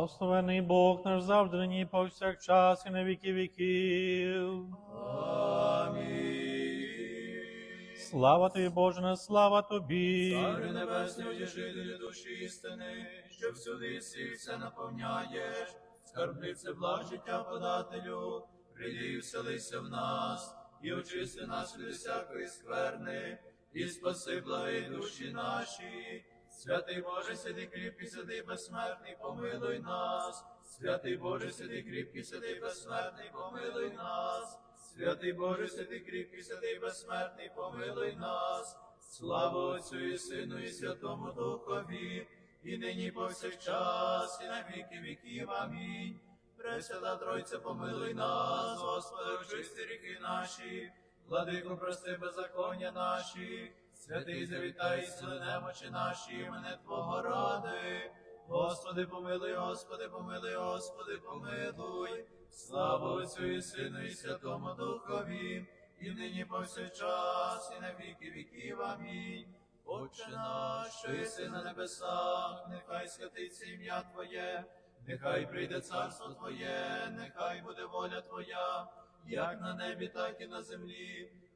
Благословений Бог наш завжди нині повсякчас і на віки віків. Амінь. Слава тобі, Боже, на слава тобі. Цари небесний, утішителю душі істини, що всюди єси все наповняєш, скарбнице благ життя подателю, прийди і вселися в нас, і очисти нас від всякої скверни, і спаси благи душі наші. Святий Боже, сиди кріпкий, сиди безсмертний, помилуй нас. Святий Боже, сиди кріпкий, сиди безсмертний, помилуй нас. Святий Боже, сиди кріпкий, сиди безсмертний, помилуй нас. Слава Отцю і Сину, і Святому Духові, і нині повсякчас, і на віки віків. Амінь. Пресвята Тройця, помилуй нас, Господи, очисти ріки наші, владико, прости беззаконня наші, святий завітай, сили немочі наші, імене Твого ради. Господи, помилуй, Господи, помилуй, Господи, помилуй. Слава Отцю і Сину, і Святому Духові, і нині повсякчас, і на віки віків. Амінь. Отче наш, що єси на небесах, нехай святиться ім'я Твоє, нехай прийде царство Твоє, нехай буде воля Твоя, як на небі, так і на землі.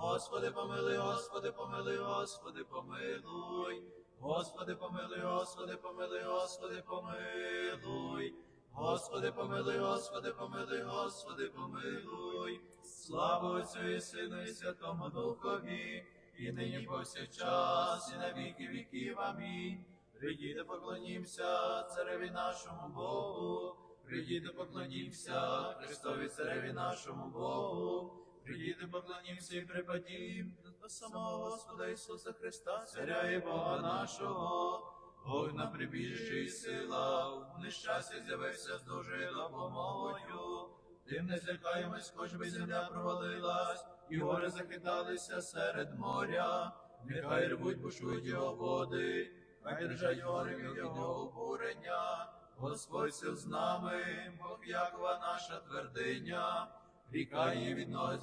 Господи, помилуй, Господи, помилуй, Господи, помилуй. Господи, помилуй, Господи, помилуй, Господи, помилуй. Господи, помилуй, Господи, помилуй, Господи, помилуй. Слава Отцю і Сину, і Святому Духові, і нині повсякчас, і на віки віків. Амінь. Прийдіте, поклонімся цареві нашому Богу. Прийдіте, поклонімся Христові цареві нашому Богу. Прийдіте, поклонімся і припадім до самого Господа Ісуса Христа, царя і Бога нашого. Бог на прибіжче і сила, в нещасті з'явився з дуже допомогою. Тим не злякаємось, хоч би земля провалилась, і гори захиталися серед моря. Нехай ревуть, бушують його води, хай держать гори від його обурення. Господь сил з нами, Бог Якова наша твердиня. Ріка її від ноги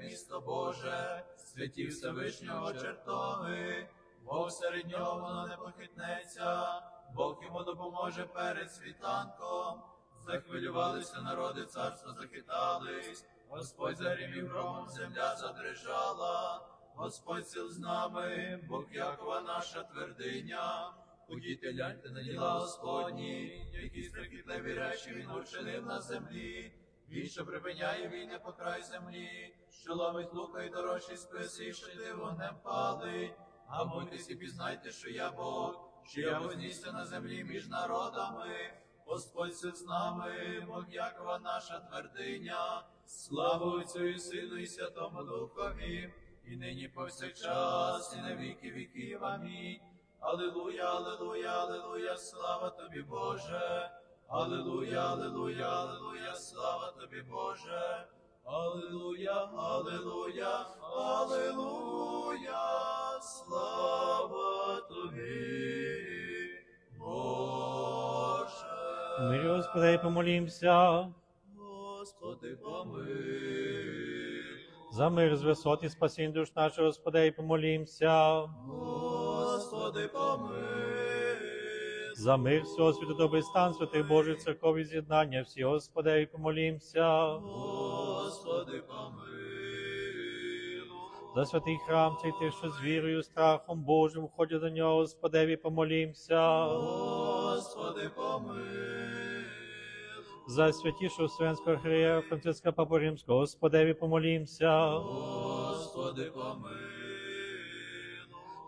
місто Боже, святі Всевишнього чертоги. Бог серед нього воно не похитнеться, Бог йому допоможе перед світанком. Захвилювалися народи, царства захитались, Господь загрімів громом, земля задрижала, Господь сил з нами, Бог Якова наша твердиня. Ходіть, гляньте на діла Господні, які страхітливі речі він учинив на землі. Він, що припиняє війни по край землі, що ловить лука і дорожчі списи, і щити вогнем палить. Гамуйтесь і пізнайте, що я Бог, що я вознісся на землі між народами. Господь з нами, Бог Якова наша твердиня. Слава Отцю Сину, і Святому Духові, і нині повсякчас, і на віки віків. Амінь. Аллилуйя, аллилуйя, аллилуйя, слава тобі, Боже. Аллилуйя, аллилуйя, аллилуйя, слава тобі, Боже. Аллилуйя, аллилуйя, аллилуйя, слава тобі, Боже. Мирі, Господи, помолімся. Господи, помилуй. За мир з висот і спасінь душ наших, Господи, і помолімся. Господи, помилуй. За мир всього світу, добрий стан, святих Божих церков і з'єднання всі, Господи, і помолімся. Господи, помилуй. За святий храм цей тих, що з вірою, страхом Божим входять до нього, Господеві, помолімся. Господи, помилуй. За святішого Вселенського Хрія Франциска Папу Римського, Господеві, помолімся. Господи, помилуй.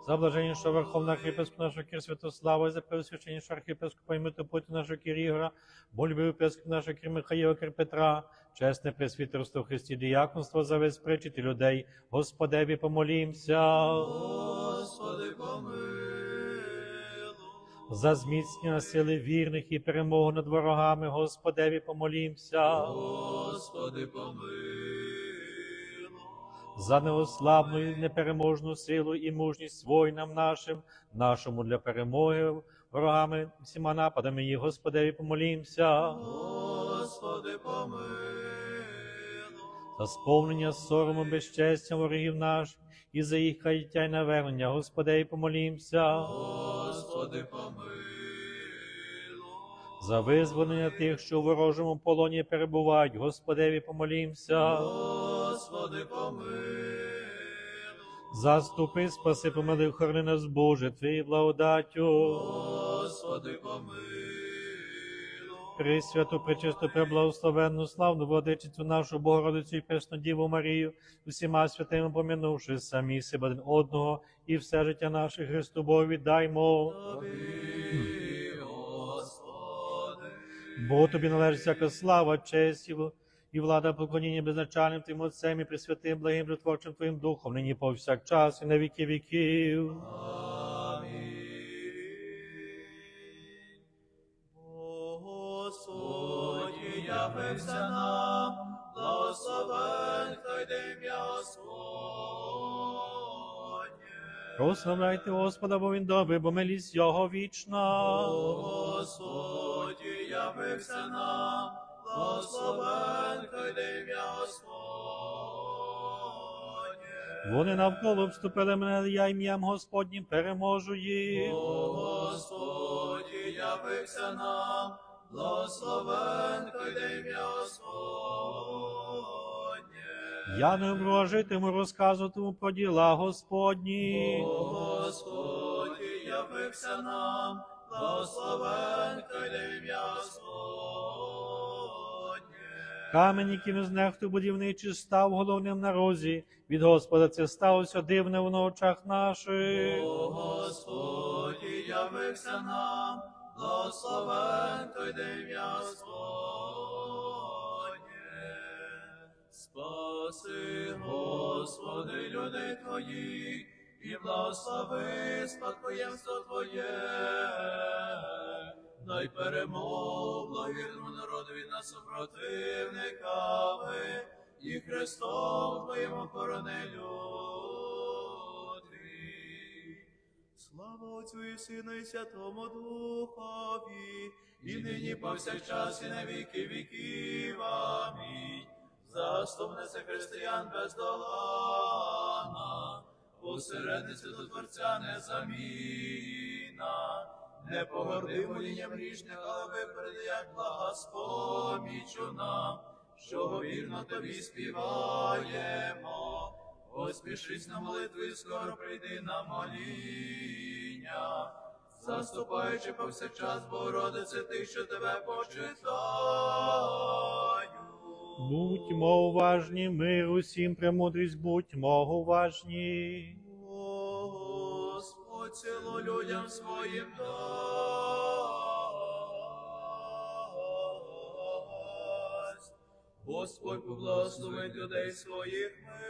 За блаженнішого Верховного архіпископа нашого Кір Святослава, і за пресвященнішого архіпископа і митрополита нашого Кір Ігора, болюбив епископ нашого Кір Михаїла Кір Петра, чесне пресвітерство Христі діяконство, за весь причити людей, Господеві помолімся. Господи, помилуй. За зміцнення сили вірних і перемогу над ворогами, Господеві помолімся. Господи, помилуй. За неослабну і непереможну силу і мужність воїнам нашим, нашому для перемоги ворогами всіма нападами їх, Господеві помолімся. Господи, помилуй. За сповнення сорому безчестя ворогів наш, і за їх каяття й навернення, Господеві помолімся. Господи, помилуй. За визволення тих, що у ворожому полоні перебувають, Господеві помолімся. Господи, помилуй. Заступи, спаси, помили, охорони нас, Боже, Твоєю благодаттю. Господи, помилуй. Пресвяту, пречисту, преблагословенну, славну владичицю нашу Богородицю і Пресну Діву Марію, усіма святими помінувши самі себе один одного і все життя наше Христу Богу віддаймо. Тобі, Господи. Бо тобі належить всяка слава, честь і влада поклоніння безначальним Твоїм Отцем і Пресвятим, благим житворчим Твоїм Духом, нині повсякчас і на віки віків. Явився нам, благословен хай ім'я Господнє. Прославляйте Господа, бо Він добрий, бо милість Його вічна. Господь явився нам, благословен хай де ім'я Господнє. Вони навколо обступили мене, я ім'ям Господнім переможу їх. Господь явився нам, благословен хай де ім'я Господнє. Я не врожитиму розказуватиму про діла Господні. Господь явився нам, благословен хай де ім'я Господнє. Камень, яким не знехту будівничий, став головним на розі. Від Господа це сталося дивне в очах наших. О, Господь явився нам, благословен хай де Господнє. Спаси, Господи, людей Твої, і благослови спадкоємство Твоє. Дай перемогу благовірному народові над супротивниками, і Христом охоронелю Твій. Слава Отцю і Сину і Святому Духові, і нині повсякчас і на віки віків. Амінь. Заступниця християн бездоганна, посередниця до Творця незамінна, не погорди молінням річних, але випереди, як блага спомічу нам, що вірно тобі співаємо. Поспішись на молитву і скоро прийди на моління, заступаючи повсякчас, Богородице, ти, що тебе почитаю. Будьмо уважні, мир усім, премудрість, будьмо уважні. Ціло людям своїм дасть. Господь поблагословить людей своїх миром.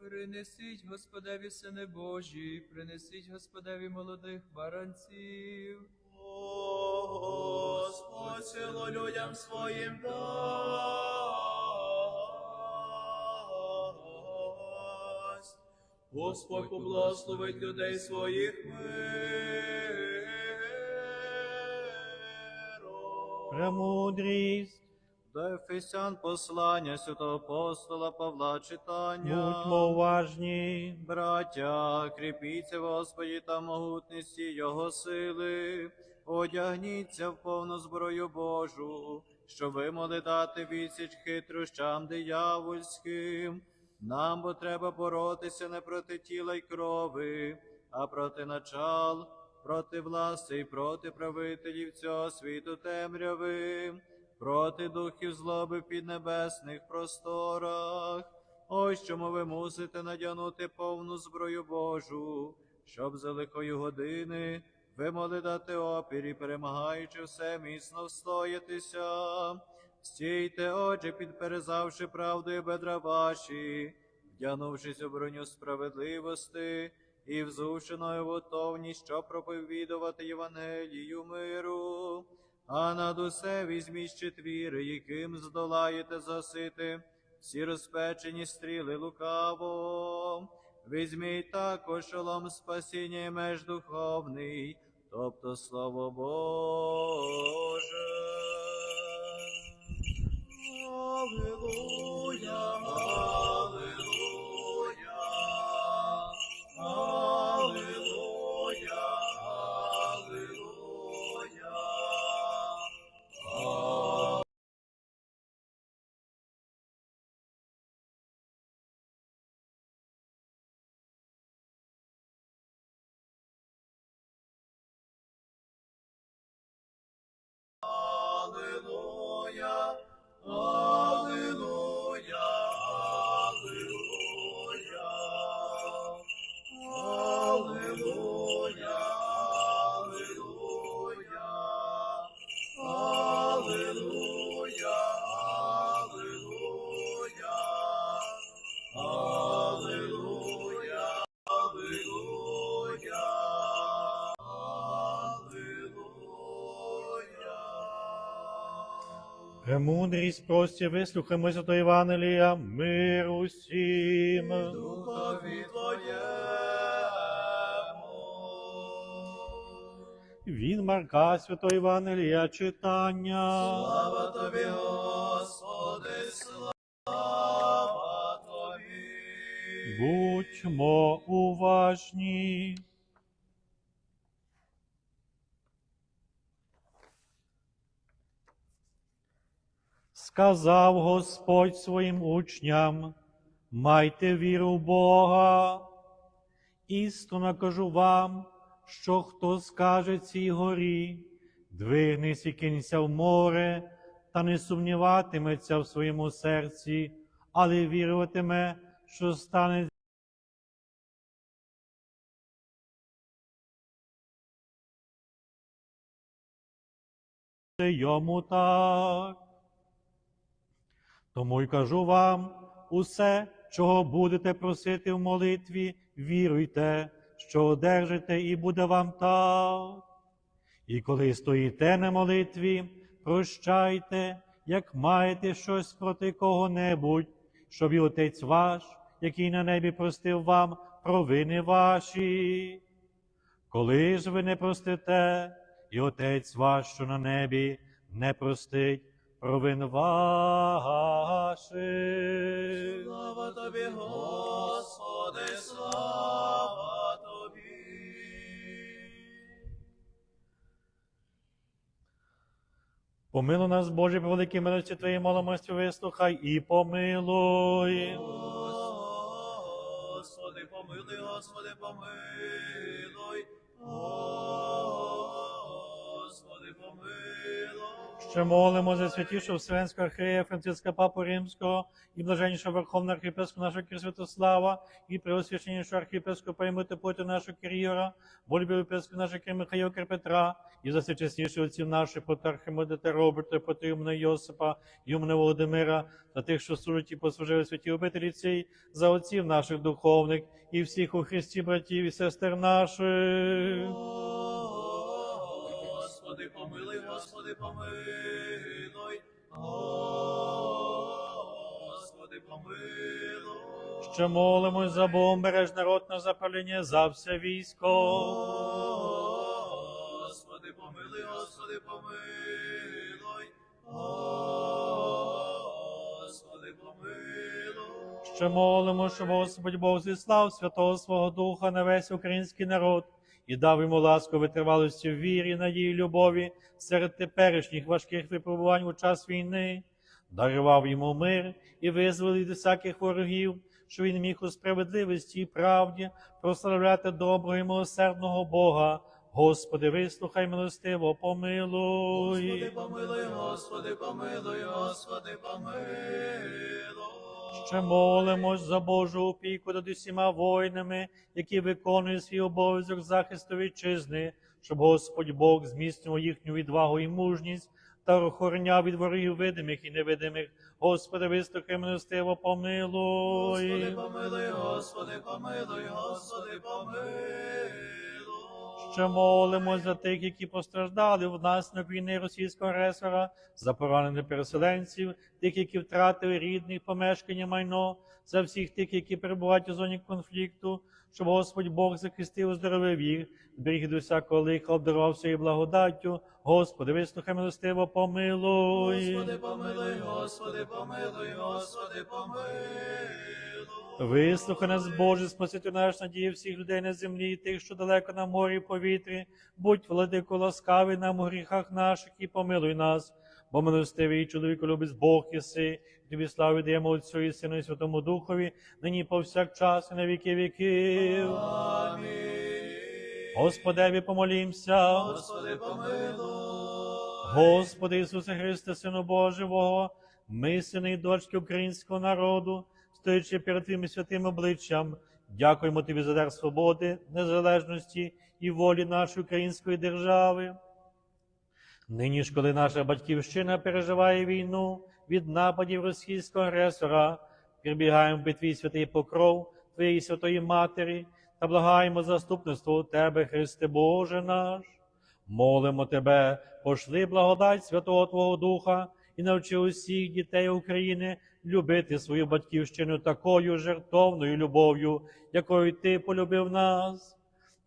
Принесіть Господеві сини Божі, принесіть Господеві молодих баранців. О, Господь ціло людям своїм дасть. Господь поблагословить людей своїх миром. Премудрість. До Ефесян послання святого апостола Павла читання. Будьмо уважні. Браття, кріпіться в Господі та могутності Його сили, одягніться в повну зброю Божу, щоб ви могли дати відсіч хитрощам диявольським. Нам бо треба боротися не проти тіла й крови, а проти начал, проти власти і проти правителів цього світу темряви, проти духів злоби в піднебесних просторах. Ось чому ви мусите надягнути повну зброю Божу, щоб за лихої години ви могли дати опір і перемагаючи все міцно встоятися. Стійте, отже, підперезавши правдою бедра ваші, вдягнувшись у броню справедливості і взувши готовність, щоб проповідувати Євангелію миру. А над усе візьміть четвіри, яким здолаєте засити всі розпечені стріли лукаво. Візьміть також шолом спасіння і меж духовний, тобто слово Боже. Аллилуйя, Премудрість прості, вислухаймося до Євангелія, мир усім. Духові Твоєму. Він Марка Святого Євангелія читання. Слава Тобі, Господи, слава Тобі. Будьмо уважні. Сказав Господь своїм учням, майте віру в Бога. Істинно кажу вам, що хто скаже цій горі, двигнись і кинься в море, та не сумніватиметься в своєму серці, але віруватиме, що стане йому так. Тому й кажу вам, усе, чого будете просити в молитві, віруйте, що одержите, і буде вам так. І коли стоїте на молитві, прощайте, як маєте щось проти кого-небудь, щоб і Отець ваш, який на небі простив вам провини ваші. Коли ж ви не простите, і Отець ваш, що на небі, не простить провин ваших. Слава Тобі, Господи, слава Тобі. Помилуй нас, Боже, по великій милості Твоєї молимості вислухай і помилуй. Господи, помилуй, Господи, помилуй. Господи, Ще молимо за святішого Вселенського архієра Франциска Папу Римського і блаженнішого Верховного архіпеску нашого Святослава і преосвященнішого архіпеску приймити поту нашого Кир'єра, волюбі епеску нашого Кир Михайла Петра, і за всечесніших отців наших Потархимодита Роберта, Потримна Йосипа, Юмна Володимира, за тих, що служать і послужили святі обителі цій, за отців наших духовних і всіх у Христі братів і сестер наших. Господи, помилуй, Господи, помилуй, Господи, помилуй. ще молимось за бомбереж народ на запалення за все військо. Господи, помилуй, Господи, помилуй, Господи, помилуй. Ще молимо, щоб Господь Бог зіслав Святого Свого Духа на весь український народ і дав йому ласку витривалості в вірі, надії, любові серед теперішніх важких випробувань у час війни, дарував йому мир і визволив від всяких ворогів, що він міг у справедливості і правді прославляти доброго і милосердного Бога. Господи, вислухай милостиво, помилуй. Господи, помилуй, Господи, помилуй, Господи, помилуй. Ще молимось за Божу опіку над усіма воїнами, які виконують свій обов'язок захисту вітчизни, щоб Господь Бог зміцнював їхню відвагу і мужність та охороняв від ворогів видимих і невидимих. Господи, вислухай милостиво, помилуй. Господи, помилуй, Господи, помилуй, Господи, помилуй. Ще молимось за тих, які постраждали внаслідок війни російського агресора, за поранених переселенців, тих, які втратили рідних помешкання майно, за всіх тих, які перебувають у зоні конфлікту, щоб Господь Бог захистив, оздоровив їх, зберіг до всякого лиха, обдарував своєю благодаттю. Господи, вислухай милостиво, помилуй. Господи, помилуй, Господи, помилуй, Господи, помилуй. Вислухай нас, Боже, спасити наш надії всіх людей на землі, і тих, що далеко на морі і повітрі. Будь, владико, ласкавий нам у гріхах наших і помилуй нас, бо милостивий чоловіку любить Бог єси, тобі славу даємо Отцю і Сину і Святому Духові, нині повсякчас і на віки віків. Амінь. Господеві помолімся. Господи, помилуй. Господи Ісусе Христе, Сину Божого, ми, сини і дочки українського народу, стоячи перед Твоїм святим обличчям, дякуємо Тобі за дар свободи, незалежності і волі нашої української держави. Нині ж, коли наша батьківщина переживає війну від нападів російського агресора, прибігаємо під Твій святий покров Твоєї святої Матері та благаємо заступництво у Тебе, Христе Боже наш. Молимо Тебе, пошли благодать Святого Твого Духа і навчи усіх дітей України любити свою батьківщину такою жертовною любов'ю, якою Ти полюбив нас.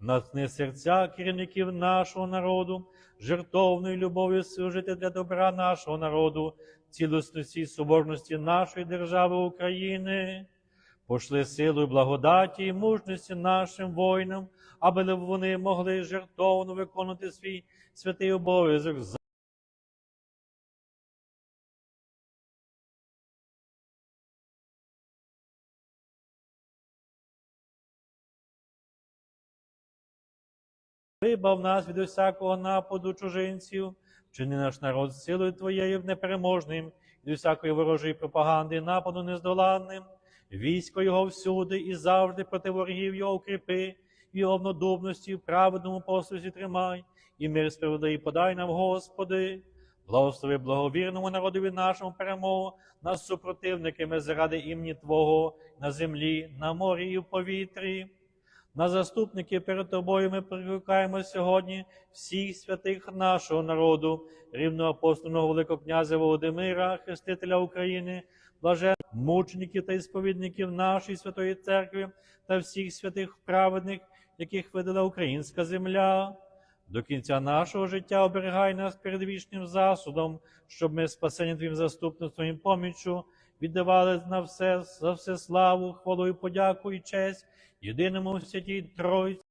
Натхни серця керівників нашого народу, жертовною любов'ю служити для добра нашого народу, цілісності і соборності нашої держави України. Пошли силу і благодаті і мужності нашим воїнам, аби вони могли жертовно виконувати свій святий обов'язок. Вибав нас від усякого нападу чужинців, вчини наш народ силою Твоєю непереможним, від усякої ворожої пропаганди, і нападу нездоланним. Військо його всюди і завжди проти ворогів його укріпи, і його однодумності в праведному послузі тримай, і мир справедливий подай нам, Господи. Благослови благовірному народові нашому перемогу над супротивниками заради імені Твого на землі, на морі і в повітрі. На заступники перед тобою ми прикликаємо сьогодні всіх святих нашого народу, рівноапостольного Великого князя Володимира, Хрестителя України, блажен мучеників та ісповідників нашої святої церкви та всіх святих праведних, яких видала українська земля. До кінця нашого життя оберігай нас перед вічним засудом, щоб ми, спасені Твоїм заступництвом і поміччю, віддавали на все за все славу, хвалу і подяку і честь єдиному святій Тройці.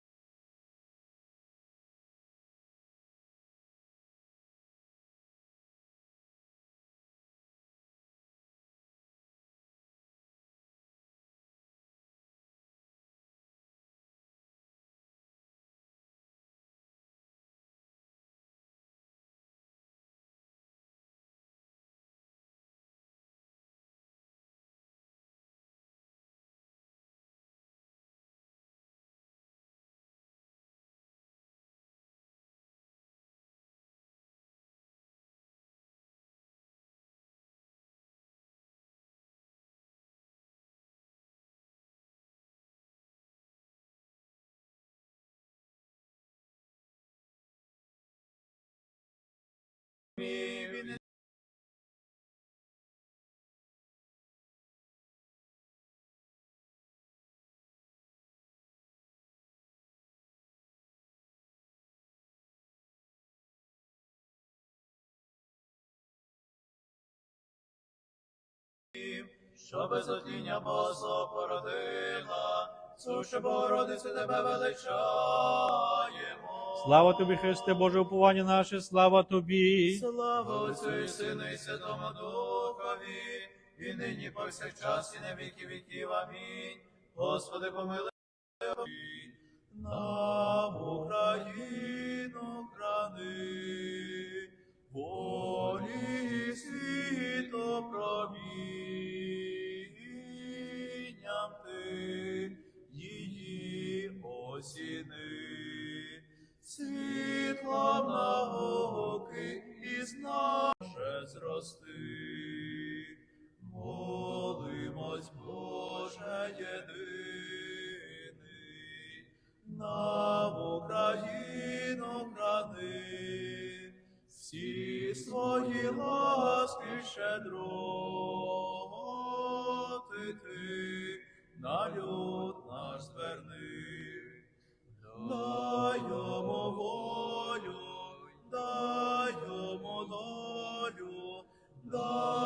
що без отління босо породила, суше Богородице, тебе величаємо. Слава тобі, Христе, Боже, уповання наше, слава тобі. Слава Отцю і Сину, і Святому Духові, і нині повсякчас, і на віки віків. Амінь. Господи, помилуй. зрости, молимось, Боже єдиний, нам Україну храни, всі свої ласки щедро ти на люд наш зверни. Lord.